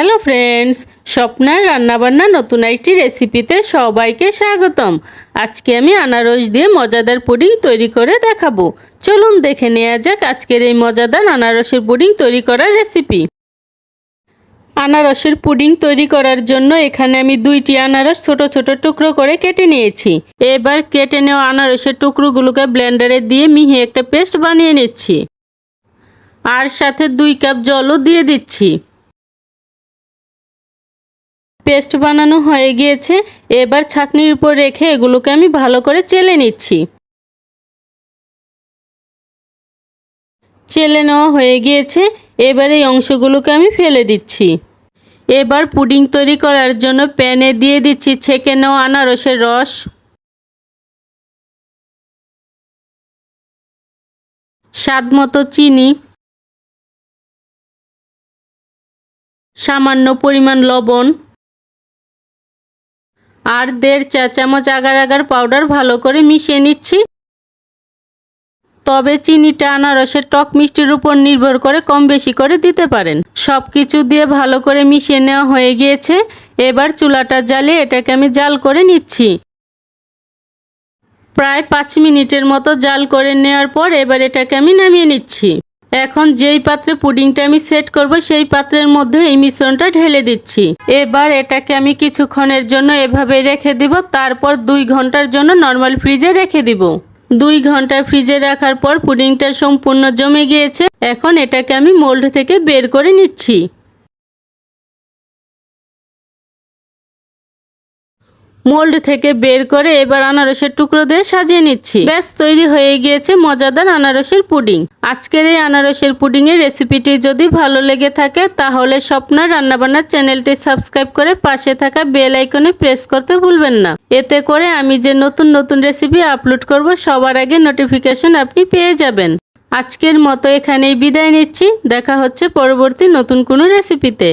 Hello friends স্বপ্নার রান্নাবান্না নতুন একটি রেসিপিতে সবাইকে স্বাগতম। আজকে আমি আনারস দিয়ে মজাদার পুডিং তৈরি করে দেখাবো। চলুন দেখে নেওয়া যাক আজকের এই মজাদার আনারসের পুডিং তৈরি করার রেসিপি আনারসের পুডিং তৈরি করার জন্য এখানে আমি দুইটি আনারস ছোট ছোট টুকরো করে কেটে নিয়েছি। এবার কেটে নেওয়া আনারসের টুকরোগুলোকে ব্লেন্ডারে দিয়ে মিহি একটা পেস্ট বানিয়ে নিচ্ছি। আর সাথে দুই কাপ জলও দিয়ে দিচ্ছি। পেস্ট বানানো হয়ে গিয়েছে, এবার ছাকনির উপর রেখে এগুলোকে আমি ভালো করে চেলে নিচ্ছি। চেলে নেওয়া হয়ে গিয়েছে, এবার এই অংশগুলোকে আমি ফেলে দিচ্ছি। এবার পুডিং তৈরি করার জন্য প্যানে দিয়ে দিচ্ছি ছেঁকে নেওয়া আনারসের রস। স্বাদ মতো চিনি। সামান্য পরিমাণ লবণ। আর দেড় চা চামচ আগার আগার পাউডার ভালো করে মিশিয়ে নিচ্ছি। তবে চিনিটা আনারসের টক মিষ্টির উপর নির্ভর করে কম বেশি করে দিতে পারেন। সব কিছু দিয়ে ভালো করে মিশিয়ে নেওয়া হয়ে গিয়েছে। এবার চুলাটা জ্বালিয়ে এটাকে আমি জাল করে নিচ্ছি। প্রায় পাঁচ মিনিটের মতো জাল করে নেওয়ার পর এবার এটাকে আমি নামিয়ে নিচ্ছি। এখন যেই পাত্রে পুডিংটা আমি সেট করব, সেই পাত্রের মধ্যে এই মিশ্রণটা ঢেলে দিচ্ছি। এবার এটাকে আমি কিছুক্ষণের জন্য এভাবে রেখে দিব, তারপর দুই ঘণ্টার জন্য নর্মাল ফ্রিজে রেখে দিব। দুই ঘণ্টা ফ্রিজে রাখার পর পুডিংটা সম্পূর্ণ জমে গিয়েছে, এখন এটাকে আমি মোল্ড থেকে বের করে নিচ্ছি। মোল্ড থেকে বের করে এবার আনারসের টুকরো দিয়ে সাজিয়ে নিচ্ছি। ব্যাস, তৈরি হয়ে গিয়েছে মজাদার আনারসের পুডিং। আজকের এই আনারসের পুডিং এর রেসিপিটি যদি ভালো লেগে থাকে, তাহলে স্বপ্নার রান্নাবান্নার চ্যানেলটি সাবস্ক্রাইব করে পাশে থাকা বেল আইকনে প্রেস করতে ভুলবেন না। এতে করে আমি যে নতুন নতুন রেসিপি আপলোড করব, সবার আগে নোটিফিকেশন আপনি পেয়ে যাবেন। আজকের মতো এখানেই বিদায় নিচ্ছি। দেখা হচ্ছে পরবর্তী নতুন কোনো রেসিপিতে।